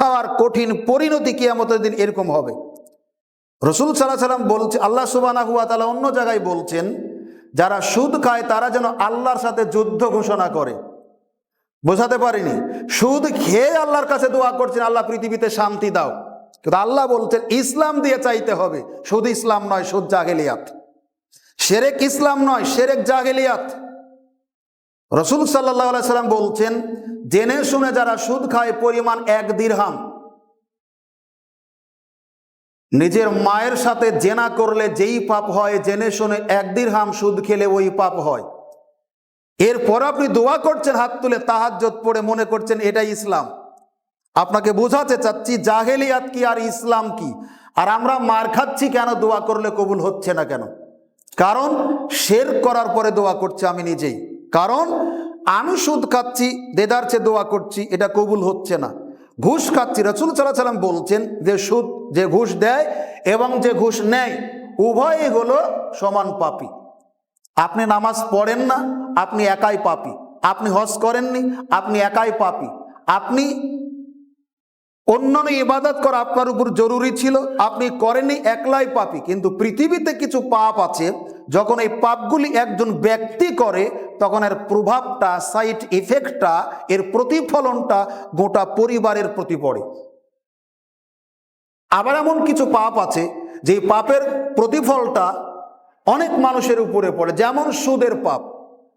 খাওয়ার কঠিন পরিণতি কিয়ামতের দিন এরকম হবে। রসুল সাল্লাহ সাল্লাম বলছে, আল্লাহ সুবানা হুয়া তালা অন্য জায়গায় বলছেন, যারা সুদ খায় তারা যেন আল্লাহর সাথে যুদ্ধ ঘোষণা করে। বোঝাতে পারিনি। সুদ খেয়ে আল্লাহর কাছে দোয়া করছেন, আল্লাহ পৃথিবীতে শান্তি দাও। কিন্তু আল্লাহ বলছেন, ইসলাম দিয়ে চাইতে হবে, সুদ ইসলাম নয়, সুদ জাগেলিয়াত। সেরেক ইসলাম নয়, সেরেক জাগেলিয়াত। রসুল সাল্লাহ সাল্লাম বলছেন জেনে শুনে যারা সুদ খায় পরিমাণ এক দিরহাম। নিজের মায়ের সাথে জেনা করলে যেই পাপ হয়, জেনে শুনে এক দিরহাম সুদ খেলে ওই পাপ হয়। এরপর আপনি দোয়া করছেন, হাত তুলে তাহাজ্জত পড়ে মনে করছেন, এটাই ইসলাম। আপনাকে বোঝাতে চাচ্ছি, জাহেলিয়াত কি আর ইসলাম কি? আর আমরা মার খাচ্ছি কেন, দোয়া করলে কবুল হচ্ছে না কেন? কারণ শের করার পরে দোয়া করছি আমি নিজেই। কারণ আমি সুদ খাচ্ছি দেদারচে দোয়া করছি, এটা কবুল হচ্ছে না। ঘুষ খাচ্ছি, রসুল সাল্লাহ সাল্লাম বলছেন যে সুদ যে ঘুষ দেয় এবং যে ঘুষ নেয়, উভয়ই হলো সমান পাপী। আপনি নামাজ পড়েন না, আপনি একাই পাপি। আপনি হজ করেননি, আপনি একাই পাপি। আপনি অন্যান্য ইবাদত করা আপনার উপর জরুরি ছিল, আপনি করেননি, একলাই পাপি। কিন্তু পৃথিবীতে কিছু পাপ আছে, যখন এই পাপগুলি একজন ব্যক্তি করে তখন এর প্রভাবটা সাইড ইফেক্টটা এর প্রতিফলনটা গোটা পরিবারের প্রতি পড়ে। আবার এমন কিছু পাপ আছে, যে পাপের প্রতিফলটা অনেক মানুষের উপরে পড়ে। যেমন সুদের পাপ।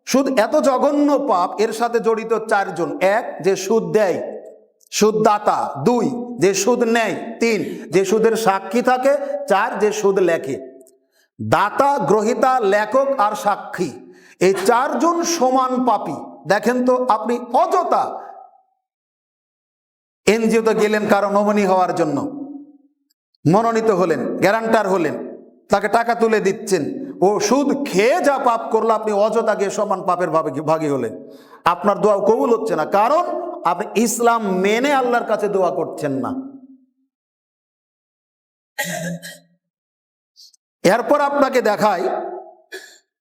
সুদ এত জঘন্য পাপ, এর সাথে জড়িত চারজন। এক, যে সুদ দেয়, সুদদাতা। দুই, যে সুদ নেয়। তিন, যে সুদের সাক্ষী থাকে। চার, যে সুদ লেখে। দাতা, গ্রহিতা, লেখক আর সাক্ষী। এই চারজন সমান পাপী। দেখেন তো, আপনি অযথা এনজিওতে গেলেন কারও নমনি হওয়ার জন্য। মনোনীত হলেন, গ্যারান্টার হলেন, তাকে টাকা তুলে দিচ্ছেন। ও সুদ খেয়ে যা পাপ করল, আপনি অযথা গিয়ে সমান পাপের ভাবে ভাগী হলেন। আপনার দোয়া কবুল হচ্ছে না, কারণ আপনি ইসলাম মেনে আল্লাহর কাছে দোয়া করছেন না। এরপর আপনাকে দেখায়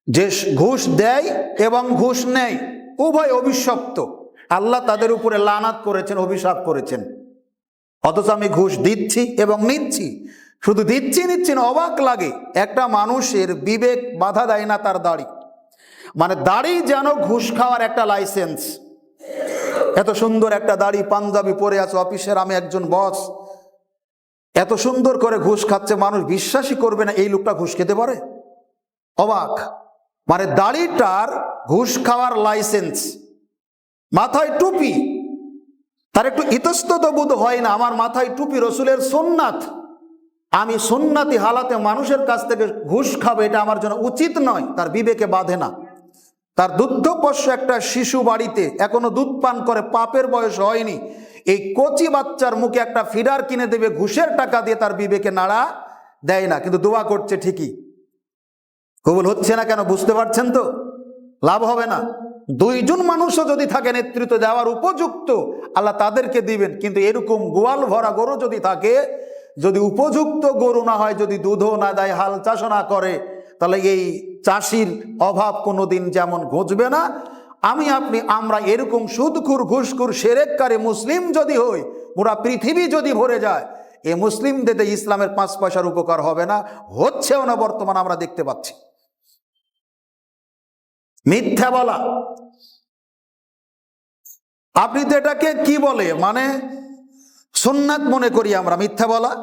যে ঘুষ দেয় এবং ঘুষ নেয়, উভয় অভিশপ্ত। আল্লাহ তাদের উপরে লানাত করেছেন, অভিশাপ করেছেন। অথচ আমি ঘুষ দিচ্ছি এবং নিচ্ছি। শুধু দিচ্ছি, নিচ্ছি না, অবাক লাগে। একটা মানুষের বিবেক বাধা দেয় না তার দাড়ি। মানে দাড়ি যেন ঘুষ খাওয়ার একটা লাইসেন্স। এত সুন্দর একটা দাড়ি, পাঞ্জাবি পরে আছে, অফিসের আমি একজন বস। এত সুন্দর করে ঘুষ খাচ্ছে, মানুষ বিশ্বাসই করবে না, এই লোকটা ঘুষ খেতে পারে? অবাক। মানে দাড়িটার ঘুষ খাওয়ার লাইসেন্স, মাথায় টুপি। তার একটু ইতস্তত বোধ হয় না, আমার মাথায় টুপি রসুলের সোননাথ আমি সোননাথি হালাতে মানুষের কাছ থেকে ঘুষ খাব, এটা আমার জন্য উচিত নয়, তার বিবেকে বাঁধে না। তার দুগ্ধপোষ্য একটা শিশু বাড়িতে এখনও দুধ পান করে, পাপের বয়স হয়নি। এই কচি বাচ্চার মুখে একটা ফিডার কিনে দেবে, ঘুষের টাকা দিয়ে তার বিবেকে নাড়া দেয় না, কিন্তু দোয়া করছে ঠিকই। কবুল হচ্ছে না কেন বুঝতে পারছেন তো? লাভ হবে না। দুইজন মানুষও যদি থাকে নেতৃত্ব দেওয়ার উপযুক্ত, আল্লাহ তাদেরকে দিবেন। কিন্তু এরকম গোয়াল ভরা গরু যদি থাকে, যদি উপযুক্ত গরু না হয়, যদি দুধও না দেয়, হাল চাষও না করে, তাহলে এই চাষির অভাব কোনোদিন যেমন ঘুচবে না। আমি, আপনি, আমরা এরকম সুদখুর, ঘুষখুর, সেরেককারে মুসলিম যদি হই, পুরা পৃথিবী যদি ভরে যায়, এ মুসলিমদের ইসলামের পাঁচ পয়সার উপকার হবে না। হচ্ছেও না বর্তমান আমরা দেখতে পাচ্ছি। মিথ্যা বলা। আপনি তো এটাকে কি বলে? মানে সোননাথ মনে করি আমরা, মিথ্যা বলা।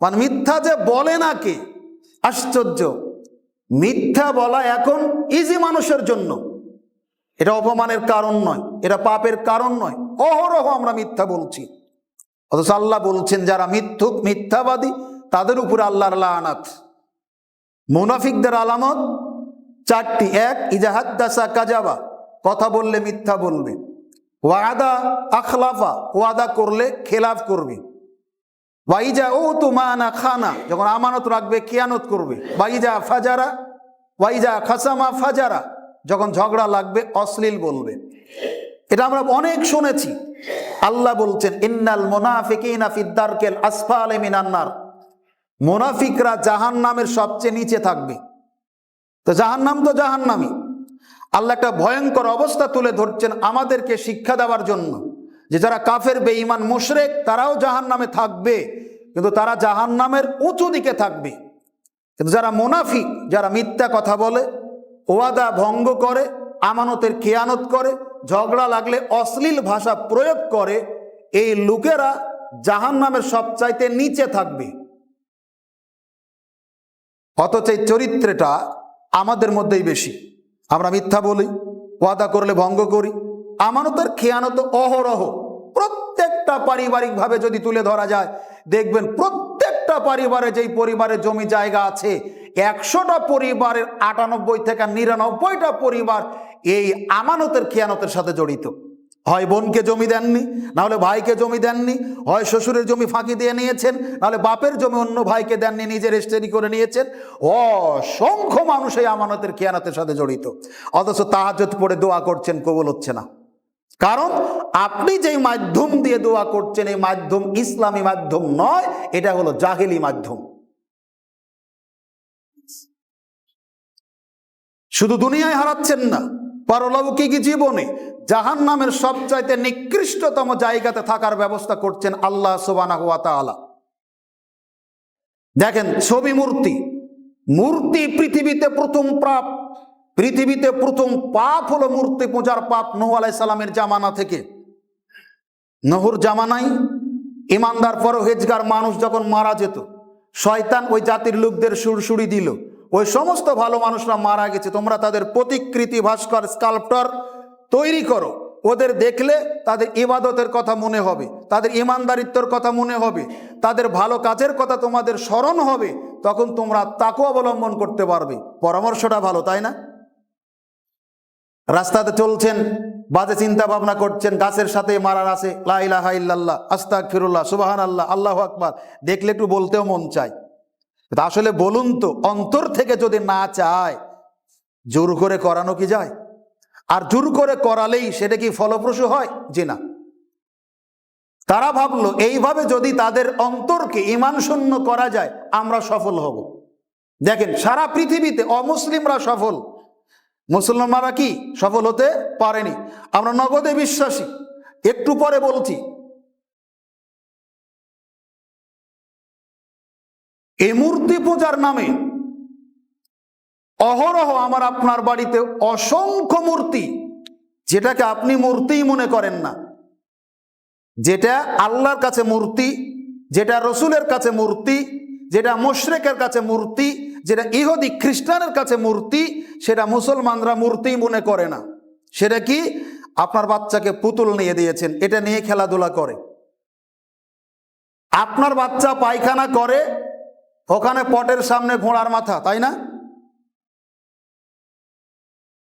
মানে মিথ্যা যে বলে না কে? আশ্চর্য। মিথ্যা বলা এখন ইজি মানুষের জন্য। এটা অপমানের কারণ নয়, এটা পাপের কারণ নয়। অহরহ আমরা মিথ্যা বলছি। অথচ আল্লাহ বলছেন, যারা মিথ্যুক, মিথ্যাবাদী, তাদের উপরে আল্লাহর লানাত। মুনাফিকদের আলামত চারটি, এক ইজাহাদ্দাসা কাজাবা কথা বললে মিথ্যা বলবে। ওয়াদা, আখলাফা ওয়াদা করলে খেলাফ করবে। ওয়াইজা ও তো মানা খানা যখন আমানত রাখবে খেয়ানত করবে। ওয়াইজা ফাজারা ওয়াইজা খাসামা ফাজারা যখন ঝগড়া লাগবে, অশ্লীল বলবে। এটা আমরা অনেক শুনেছি। আল্লাহ বলছেন, ইন্নাল মোনাফিকিনা ফিদ্দারকেল আসফাল মিনান্নার মোনাফিকরা জাহান নামের সবচেয়ে নিচে থাকবে। তো জাহান্নাম তো জাহান্নামি আল্লাহ একটা ভয়ঙ্কর অবস্থা তুলে ধরছেন আমাদেরকে শিক্ষা দেওয়ার জন্য যে যারা কাফের, বেঈমান, মুশরেক, তারাও জাহান নামে থাকবে, কিন্তু তারা জাহান নামের উঁচু দিকে থাকবে। কিন্তু যারা মোনাফিক, যারা মিথ্যা কথা বলে, ওয়াদা ভঙ্গ করে, আমানতের খেয়ানত করে, ঝগড়া লাগলে অশ্লীল ভাষা প্রয়োগ করে, এই লোকেরা জাহান নামের সবচাইতে নিচে থাকবে। অথচ এই চরিত্রটা আমাদের মধ্যেই বেশি। আমরা মিথ্যা বলি, ওয়াদা করলে ভঙ্গ করি। আমানতের খেয়ানত অহরহ। প্রত্যেকটা পারিবারিকভাবে যদি তুলে ধরা যায়, দেখবেন প্রত্যেকটা পরিবারে যেই পরিবারের জমি জায়গা আছে, একশোটা পরিবারের আটানব্বই থেকে নিরানব্বইটা পরিবার এই আমানতের খেয়ানতের সাথে জড়িত। হয় বোনকে জমি দেননি, নাহলে ভাইকে জমি দেননি, হয় শ্বশুরের জমি ফাঁকি দিয়ে নিয়েছেন, নাহলে বাপের জমি অন্য ভাইকে দেননি, নিজের রেস্টেরি করে নিয়েছেন। অসংখ্য মানুষ এই আমানতের খেয়ানতের সাথে জড়িত। অথচ তাহাজত পড়ে দোয়া করছেন, কবুল হচ্ছে না। কারণ আপনি যেই মাধ্যম দিয়ে দোয়া করছেন, এই মাধ্যম ইসলামী মাধ্যম নয়, এটা হলো জাহেলি মাধ্যম। শুধু দুনিয়ায় হারাচ্ছেন না পরলৌকিক জীবনে জাহান নামের সবচাইতে নিকৃষ্টতম জায়গাতে থাকার ব্যবস্থা করছেন আল্লাহ সুবানা হুয়া তাআলা। দেখেন ছবি মূর্তি। মূর্তি পৃথিবীতে প্রথম পাপ, পৃথিবীতে প্রথম পাপ হলো মূর্তি পূজার পাপ নূহ আলাইসাল্লামের জামানা থেকে। নহর জামানাই ইমানদার পরহেজগার মানুষ যখন মারা যেত, শয়তান ওই জাতির লোকদের সুরসুরি দিল। ওই সমস্ত ভালো মানুষরা মারা গেছে। তোমরা তাদের প্রতিকৃতি ভাস্কর, স্কাল্পটর তৈরি করো। ওদের দেখলে তাদের ইবাদতের কথা মনে হবে, তাদের ইমানদারিত্বর কথা মনে হবে, তাদের ভালো কাজের কথা তোমাদের স্মরণ হবে, তখন তোমরা তাকে অবলম্বন করতে পারবে। পরামর্শটা ভালো, তাই না? রাস্তাতে চলছেন, বাজে চিন্তা ভাবনা করছেন, গাছের সাথে মারার আছে লাইলাহা ইল্লাল্লাহ আস্তাক ফিরুল্লাহ সুবাহান আল্লাহ আল্লাহ আকবার। দেখলে একটু বলতেও মন চায়। আসলে বলুন তো, অন্তর থেকে যদি না চায়, জোর করে করানো কি যায়? আর জোর করে করালেই সেটা কি ফলপ্রসূ হয়? যে না। তারা ভাবলো, এইভাবে যদি তাদের অন্তরকে ইমান শূন্য করা যায়, আমরা সফল হব। দেখেন, সারা পৃথিবীতে অমুসলিমরা সফল। মুসলমানরা কি সফল হতে পারেনি? আমরা নগদে বিশ্বাসী। একটু পরে বলছি। এই মূর্তি পূজার নামে অহরহ আমার আপনার বাড়িতে অসংখ্য মূর্তি, যেটাকে আপনি মূর্তিই মনে করেন না। যেটা আল্লাহর কাছে মূর্তি, যেটা রসুলের কাছে মূর্তি, যেটা মুশরেকের কাছে মূর্তি, যেটা ইহুদি খ্রিস্টানের কাছে মূর্তি, সেটা মুসলমানরা মূর্তি মনে করে না। সেটা কি? আপনার বাচ্চাকে পুতুল নিয়ে দিয়েছেন, এটা নিয়ে খেলাধুলা করে। আপনার বাচ্চা পায়খানা করে, ওখানে পটের সামনে ঘোড়ার মাথা, তাই না?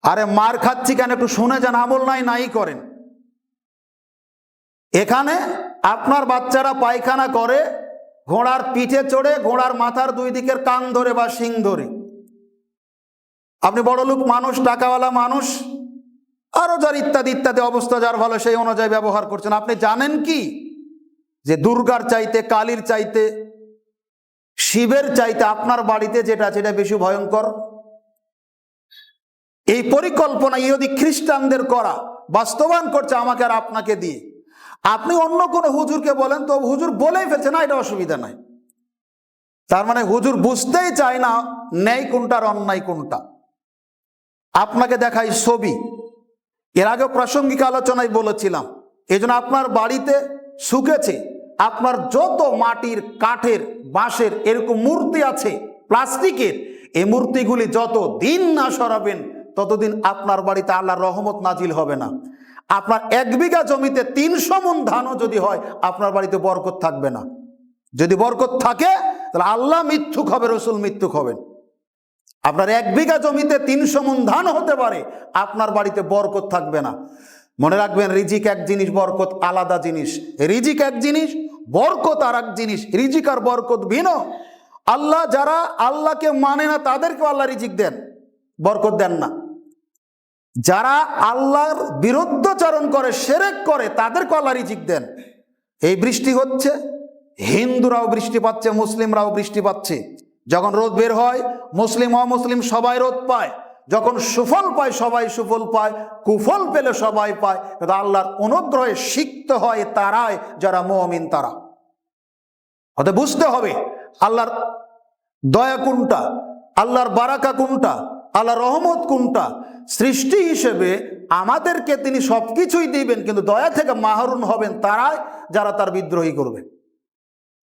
আরে মার খাচ্ছি কেন? একটু শুনে যান, আমল নাই নাই করেন। এখানে আপনার বাচ্চারা পায়খানা করে, ঘোড়ার পিঠে চড়ে, ঘোড়ার মাথার দুই দিকের কান ধরে বা শিং ধরে। আপনি বড় লোক মানুষ, টাকাওয়ালা মানুষ, আরও যার ইত্যাদি ইত্যাদি অবস্থা যার ভালো, সেই অনুযায়ী ব্যবহার করছেন। আপনি জানেন কি? যে দুর্গার চাইতে, কালীর চাইতে, শিবের চাইতে আপনার বাড়িতে যেটা এটা বেশি ভয়ঙ্কর। এই পরিকল্পনা ইহুদি খ্রিস্টানদের করা, বাস্তবায়ন করছে আমাকে আর আপনাকে দিয়ে। আপনি অন্য কোনো হুজুরকে বলেন, তো হুজুর বলেই ফেলছে, না, এটা অসুবিধা নাই। তার মানে হুজুর বুঝতেই চায় না ন্যায় কোনটা আর অন্যায় কোনটা। আপনাকে দেখাই ছবি। এর আগে প্রাসঙ্গিক আলোচনায় বলেছিলাম এই আপনার বাড়িতে শুকেছে, আপনার যত মাটির, কাঠের, বাঁশের এরকম মূর্তি আছে, প্লাস্টিকের, এই মূর্তিগুলি যত দিন না সরাবেন ততদিন আপনার বাড়িতে আল্লাহর রহমত নাজিল হবে না। আপনার এক বিঘা জমিতে তিনশো মন ধানও যদি হয়, আপনার বাড়িতে বরকত থাকবে না। যদি বরকত থাকে, তাহলে আল্লাহ মিথ্যুক হবে, রসুল মিথ্যুক হবেন। আপনার এক বিঘা জমিতে তিনশো মন ধান হতে পারে, আপনার বাড়িতে বরকত থাকবে না। মনে রাখবেন, রিজিক এক জিনিস, বরকত আলাদা জিনিস। রিজিক এক জিনিস, বরকত আর এক জিনিস। রিজিক আর বরকত ভিন্ন। আল্লাহ যারা আল্লাহকে মানে না, তাদেরকেও আল্লাহ রিজিক দেন। বরকত দেন না। যারা আল্লাহর বিরুদ্ধচারণ করে, সেরেক করে তাদের আল্লাহ রিজিক দেন। এই বৃষ্টি হচ্ছে, হিন্দুরাও বৃষ্টি পাচ্ছে, মুসলিমরাও বৃষ্টি পাচ্ছে। যখন রোদ বের হয়, মুসলিম, অমুসলিম সবাই রোদ পায়। যখন সুফল পায়, সবাই সুফল পায়। কুফল পেলে সবাই পায়। কিন্তু আল্লাহর অনুগ্রহে শিখত হয় তারাই, যারা মমিন তারা। অতএব বুঝতে হবে, আল্লাহর দয়া কোনটা? আল্লাহর বারাকা কোনটা? আল্লাহর রহমত কোনটা? সৃষ্টি হিসেবে আমাদেরকে তিনি সব কিছুই দিবেন, কিন্তু দয়া থেকে মাহরুন হবেন তারাই যারা তার বিদ্রোহী করবে।